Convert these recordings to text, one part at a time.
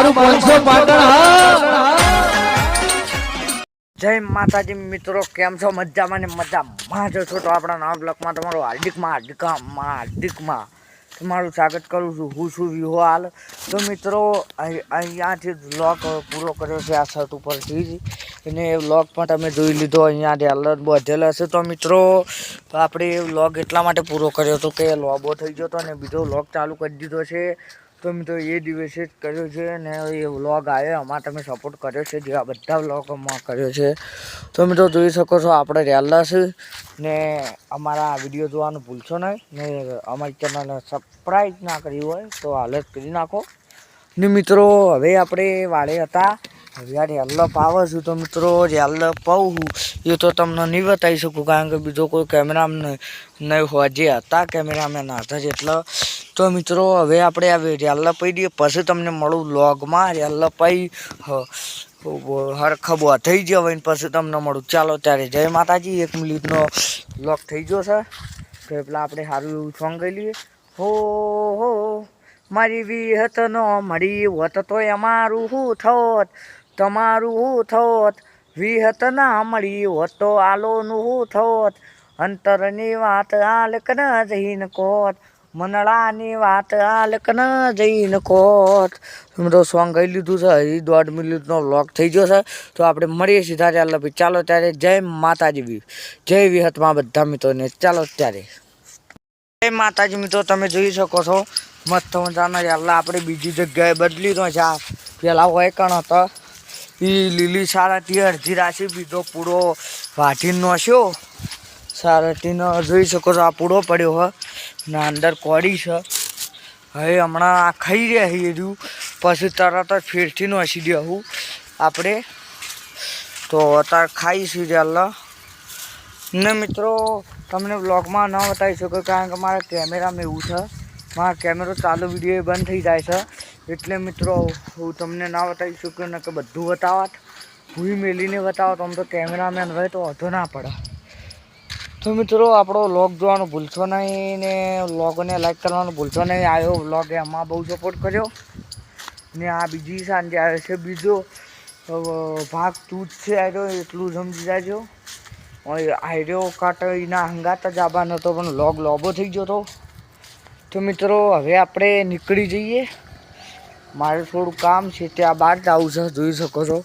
મારું પાંચસો પાટણ જય માતાજી મિત્રો, કેમ છો? મજામાં ને મજામાં જો છો. તો આપણા નવા બ્લોકમાં તમારું હાર્દિકમાં હાર્દિકમાં હાર્દિકમાં તમારું સ્વાગત કરું છું. હું છું વિહો તો મિત્રો અહીંયાથી બ્લોક પૂરો કર્યો છે આ શર્ટ ઉપરથી જ. અને એ વ્લોગ પણ તમે જોઈ લીધો, અહીંયાથી અલર્ટ બધેલો હશે. તો મિત્રો આપણે એ વ્લોગ એટલા માટે પૂરો કર્યો હતો કે લોબો થઈ ગયો હતો અને બીજો વ્લોગ ચાલુ કરી દીધો છે. તો મિત્રો એ દિવસે જ કર્યો છે અને એ વ્લોગ આવ્યો, એમાં તમે સપોર્ટ કર્યો છે જેવા બધા વ્લોગમાં કર્યો છે. તો મિત્રો જોઈ શકો છો, આપણે રહેલા છે ને અમારા વીડિયો જોવાનું ભૂલશો નહીં ને અમારી ચેનલને સબસ્ક્રાઈબ ના કરી હોય તો હાલ કરી નાખો. ને મિત્રો, હવે આપણે વાળે હતા હવે આ રેલ્લો છું તો મિત્રો? રેલ્લો પાઉં છું એ તો તમને નહીં બતાવી શકું, કારણ કે બીજો કોઈ કેમેરામેન નહીં હોય. જે હતા કેમેરામેન હતા જ એટલે. તો મિત્રો, હવે આપણે આ રેલ્લા પઈ દઈએ. પછી તમને મળું લોગમાં રેલ્લા પાઈ હરખબો થઈ ગયો હોય પછી તમને મળું. ચાલો ત્યારે જય માતાજી. એક મિનિટનો લોક થઈ ગયો છે. તો પેલા આપણે સારું એવું સોંગ ગઈ લઈએ. હો હો, મારી વિહત નો મળી હોત તો અમારું શું થોત. તમારું શું થોત? વિહત ના મળી હોત તો આલોનું શું થોત? અંતરની વાત આલક ન જઈને કોત? મનડાની વાત આલક ન જઈને કોત? તો સોંગ ગઈ લીધું છે, હજી દોઢ મિનિટનો લોક થઈ ગયો છે. તો આપણે મળીએ સીધા ત્યારે. ભાઈ ચાલો ત્યારે જય માતાજી બી જય વિહતમાં બધા મિત્રોને. ચાલો ત્યારે. જય માતાજી મિત્રો, તમે જોઈ શકો છો. મસ્ત મજાના આપણે બીજી જગ્યાએ બદલી દો છે. આ પેલા હોય કણ હતો? એ લીલી સારાટી અડધી રાશિ બીજો પૂરો વાઢીનો હસ્યો સારાટીનો જોઈ શકો છો, આ પૂરો પડ્યો હોય ને અંદર કોડી છે. હવે હમણાં આ ખાઈ રહ્યા રહ્યું. પછી તરત જ ફેરથી હસી દેવું આપણે તો અત્યારે ખાઈશું ચાલ ને મિત્રો, તમને બ્લોગમાં ન બતાવી શકો કારણ કે મારા કેમેરામાં એવું છે. મારા કેમેરો ચાલુ વીડિયો બંધ થઈ જાય છે. એટલે મિત્રો, હું તમને ના બતાવી શક્યો ને કે બધું બતાવત. હું મેલીને બતાવો તો આમ તો કેમેરામેન હોય તો વધુ ના પડે. તો મિત્રો, આપણો વ્લોગ જોવાનું ભૂલશો નહીં ને વ્લોગને લાઈક કરવાનું ભૂલશો નહીં. આવ્યો વ્લોગ એમાં બહુ સપોર્ટ કર્યો. ને આ બીજી સાંજે આવે છે બીજો. ભાગ તું જ છે આવ્યો એટલું સમજી જાજો. આયરો કાટ એના હંગાત જ આવવાનો હતો, પણ લોગ લોબો થઈ ગયો હતો. તો મિત્રો, હવે આપણે નીકળી જઈએ. મારે થોડું કામ છે ત્યાં બહાર જવું છે, જોઈ શકો છો.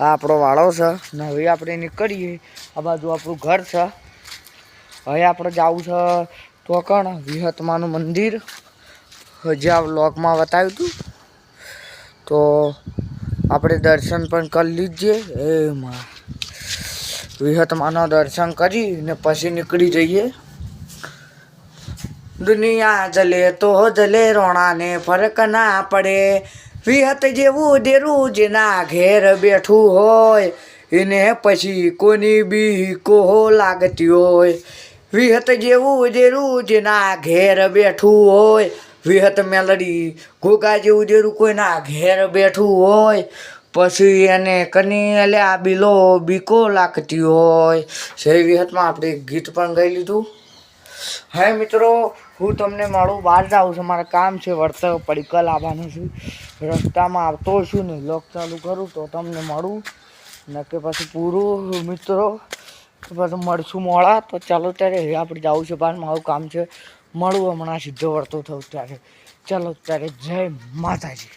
આ આપણો વાળો છે ને હવે આપણે નીકળીએ. આ બાજુ આપણું ઘર છે. હવે આપણે જવું છે તો કણ વિહતમાનું મંદિર. હજી આ બ્લોગમાં બતાવ્યું હતું. તો આપણે દર્શન પણ કરી લીજીએ એમાં વિહતમાના દર્શન કરીને પછી નીકળી જઈએ. દુનિયા જલે તો જલે, રોણાને ફરક ના પડે. વિહત જેવું દેરું જેના ઘેર બેઠું હોય, એને પછી કોની બી કોહો લાગતી હોય. વિહત જેવું દેરું જેના ઘેર બેઠું હોય, વિહત મેલડી ઘોગા જેવું દેરું કોઈના ઘેર બેઠું હોય. પછી એને કની એટલે આ બિલો બીકો લાગતી હોય. સે વિહતમાં આપણે ગીત પણ ગાઈ લીધું. હે મિત્રો હું તમને મારું બહાર જાઉં છું, મારે કામ છે વળતર પડીકલ આવવાનું છું. રસ્તામાં આવતો છું ને, લોક ચાલુ કરું તો તમને મળું. ને કે પછી પૂરું મિત્રો પછી મળશું મોડા, તો ચાલો ત્યારે આપણે જવું છે બહાર, મારું કામ છે. મળું હમણાં સીધો વળતો થવું ત્યારે. ચાલો ત્યારે જય માતાજી.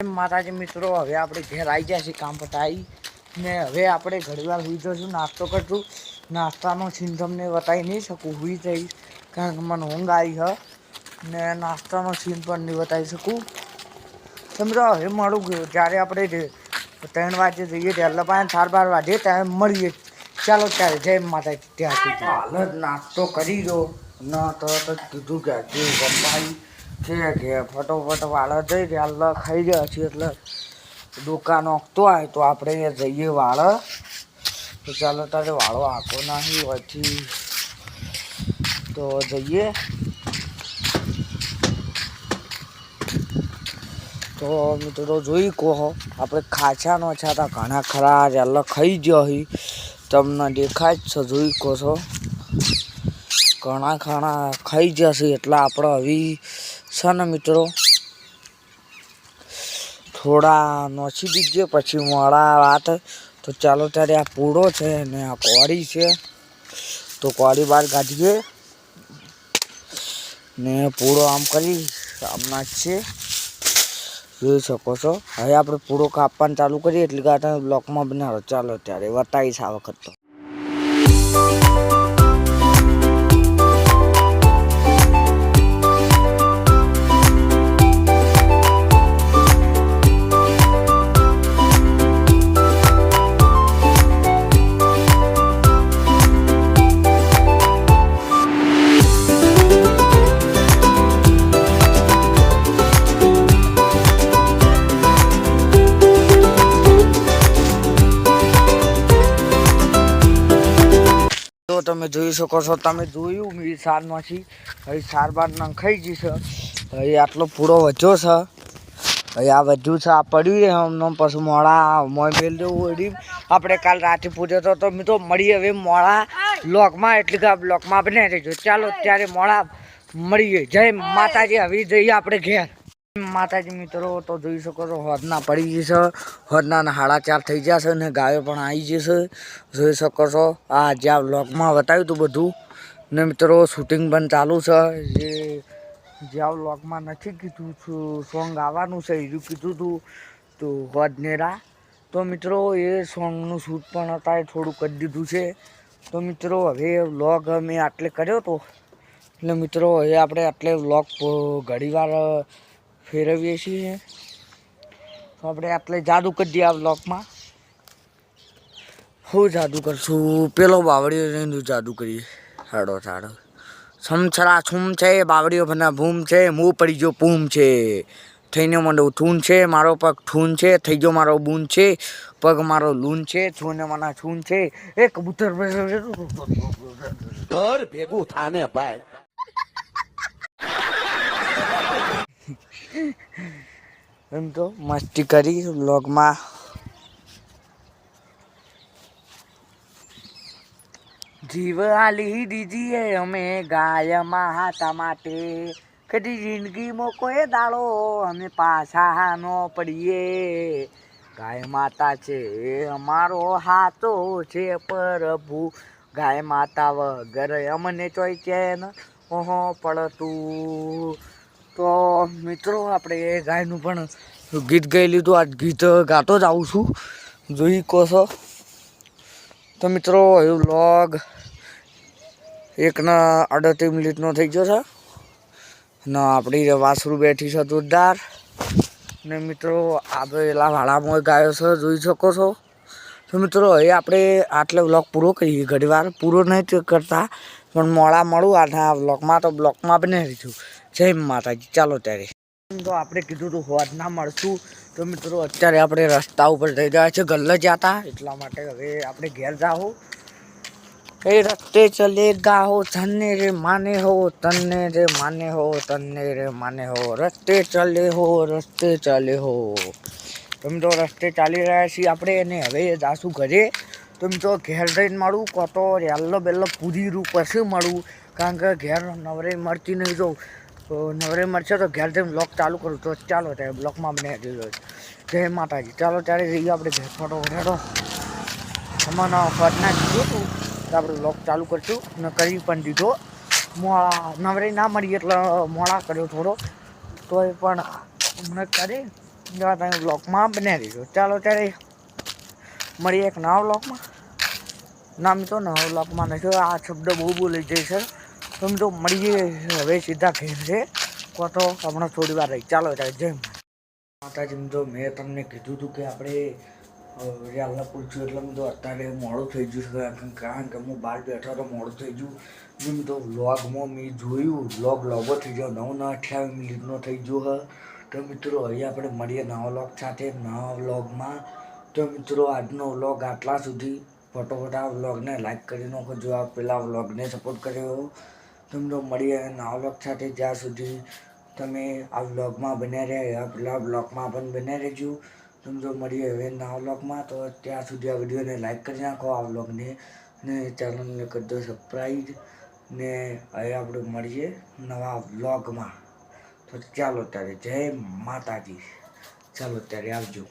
જય માતાજી મિત્રો, હવે આપણે ઘેર આવી ગયા છીએ કામ પતાવી ને હવે આપણે ઘડીવાર સુઈ જશું, નાસ્તો કરશું. નાસ્તાનો સીન તમને બતાવી નહીં શકું, હુઈ જઈશ. કારણ કે મને ઊંઘ આવી હ. ને નાસ્તાનો સીન પણ નહીં બતાવી શકું. સમજો, હવે મળું ગયું. જ્યારે આપણે ત્રણ વાગે જઈએ, ત્યારે પાસે ચાર બાર વાગે, ત્યારે મળીએ. ચાલો, ત્યારે જય માતા ત્યાં સુધી હાલ જ નાસ્તો કરી દો. ન તરત જ કીધું કે હજી પપ્પાઈ છે કે ફટોફટ વાળા જઈ રહ્યા ખાઈ ગયા છીએ એટલે દુકાન ઓગતો હોય તો આપણે જઈએ વાળ. તો ચાલો તારે વાળો આખો નાહી હોયથી તો જઈએ. તો મિત્રો જોઈ કહો, આપણે ખાચાનો છે છાતા ઘણા ખરા એટલે ખાઈ ગયો હી. તમને દેખાય જ છે, જોઈ કહો છો. ઘણા ખાણા ખાઈ જશે એટલે આપણે હવે છે ને મિત્રો, થોડા નોચી દીધે પછી મોડા વાત તો ચાલો ત્યારે આ પૂળો છે ને આ કોળી છે. તો કોળી બહાર કાઢીએ. ને પૂળો આમ કરી આમ નાખીએ. જોઈ શકો છો. હવે આપણે પૂળો કાપવાનું ચાલુ કરીએ, એટલે કે બ્લોકમાં બનાવો. ચાલો ત્યારે વતાવીશ આ વખત તો. જોઈ શકો છો, તમે જોયું મેં સારમાંથી? હવે સાર બાર નંખાઈ ગઈ છે. હવે આટલો પૂરો વધ્યો છે. હવે આ વધ્યું છે, આ પડ્યું છે, હમણાં પછી મોડા મોય મેલ દેવું આપણે કાલ રાતે પૂજ્યો તો મેં તો મળી હવે મોડા બ્લોકમાં, એટલે કે બ્લોકમાં આપણે રહેજો. ચાલો, ત્યારે મોડા મળીએ. જય માતાજી, હવે જઈએ આપણે ઘેર. માતાજી મિત્રો, તો જોઈ શકો છો, હોદના પડી જશે હોદના હાડા ચાર થઈ જશે છે ને ગાયો પણ આવી જશે જોઈ શકો છો, આ જ્યાં વ્લોગમાં બતાવ્યું હતું બધું. ને મિત્રો શૂટિંગ પણ ચાલુ છે. જે જ્યાં વ્લોગમાં નથી કીધું સોંગ આવવાનું છે એ કીધું હતું, તો હોદનેરા તો મિત્રો, એ સોંગનું શૂટ પણ અત્યારે થોડું કરી દીધું છે. તો મિત્રો, હવે વ્લોગ મેં આટલે કર્યો હતો એટલે મિત્રો, હવે આપણે આટલે વ્લોગ ઘડીવાર ફેરવીએ છીએ. તો આપણે આટલે જાદુ કરી દઈએ આ બ્લોકમાં હું જાદુ કરશું? પેલો બાવળીઓ જઈને જાદુ કરીએ. હાડો સાડો છમછરા છૂમ છે બાવળીઓ ભના ભૂમ છે, મું પડી ગયો પૂમ છે. થઈને મને થૂન છે, મારો પગ ઠૂન છે, થઈ ગયો મારો બૂન છે, પગ મારો લૂન છે, છૂને મના છૂન છે. એ કબૂતર ઘર ભેગું થાને ભાઈ. એમ તો મસ્તી કરી બ્લોગમાં જીવાલી દીજીએ અમે ગાય માતા માટે. કદી જિંદગીમાં કોઈ દાડો, અમે પાછા ન પડીએ. ગાય માતા છે એ અમારો હાથો છે પ્રભુ. ગાય માતા વગર અમને ચોઈ ચેન ઓહો પડતું. તો મિત્રો, આપણે એ ગાયનું પણ ગીત ગાઈ લીધું. આ ગીત ગાતો જ આવું છું. જોઈ કહો છો. તો મિત્રો એ વ્લોગ એકના અડત્રીસ મિનિટનો થઈ ગયો છે. ને આપણી વાસરું બેઠી છે જોરદાર. ને મિત્રો, આ પેલા વાળામાં ગાયો છે, જોઈ શકો છો. તો મિત્રો હવે આપણે આટલે વ્લોગ પૂરો કરીએ. ઘણી વાર પૂરો નહીં કરતા, પણ મોડા મળું આ વ્લોગમાં તો બ્લોકમાં બને રહીશું. જય માતાજી, ચાલો ત્યારે. તો આપણે કીધું હતું હોદ ના મળશું. તો મિત્રો, અત્યારે આપણે રસ્તા ઉપર થઈ ગયા છે, ગલ્લે જતા. એટલા માટે હવે આપણે ઘેર જાઓ એ રસ્તે ચલે હો તને રે માને હો તને રે માને હો તને રે માને હો. રસ્તે ચલે હો, રસ્તે ચાલે હો. તો મિત્રો, રસ્તે ચાલી રહ્યા છીએ આપણે અને હવે જાશું ઘરે. તો મિત્રો, ઘેર જઈને મળું કાં તો રેલ્લો બેલ્લો પૂરી રૂપ પછી મળું કારણ કે ઘેર નવરે મળતી નહીં. જો તો નવરે મળશે તો ઘેર જઈને બ્લોક ચાલુ કરું તો ચાલો ત્યારે બ્લોકમાં બને દીધો જય માતાજી. ચાલો ત્યારે જઈએ આપણે ઘેર ફોટો વધારો હમણાં ફટના કીધું હતું તો આપણે બ્લોક ચાલુ કરીશું. ને કરી પણ દીધો. મોડા નવરે ના મળી એટલે મોડા કર્યો થોડો. તોય પણ હમણાં કરી તમે બ્લોકમાં બનાવી દીધો ચાલો ત્યારે મળીએ એક નવા બ્લોકમાં નામ તો નવા બ્લોકમાં નથી. આ શબ્દ બહુ બોલી જાય છે. તો મિત્રો મળીએ, હવે સીધા ઘેર છે. કો તો હમણાં થોડી વાર રહી. ચાલો ત્યારે જય માતાજી. મિત્રો મેં તમને કીધું હતું કે આપણે યાલના પૂછ્યું એટલે મેં તો અત્યારે મોડું થઈ ગયું છે. કારણ કે હું બહાર બેઠો તો મોડું થઈ ગયું. જેમ તો વ્લોગમાં મેં જોયું, વ્લોગ લોગો થઈ ગયો. નવ ના અઠ્યાવીસ મિનિટનો થઈ ગયો હ તો મિત્રો, અહીંયા આપણે મળીએ નવા વ્લોગ સાથે, નવા વ્લોગમાં. તો મિત્રો, આજનો વ્લોગ આટલા સુધી. ફટોફટ આ વ્લોગને લાઈક કરી નાખો. જો આ પેલા વ્લોગને સપોર્ટ કર્યો તો મિત્રો મળીએ નવા વ્લોગ સાથે જ્યાં સુધી તમે આ વ્લોગમાં બન્યા રહ્યા પેલા બ્લોગમાં પણ બન્યા રહેજો તમને મળીએ હવે નવા બ્લોગમાં તો ત્યાં સુધી આ વિડીયોને લાઇક કરી નાખો આ બ્લોગને ને ચેનલને કરી દો સબસ્ક્રાઈબ ને હવે આપણે મળીએ નવા વ્લોગમાં તો ચાલો ત્યારે જય માતાજી ચાલો ત્યારે આવજો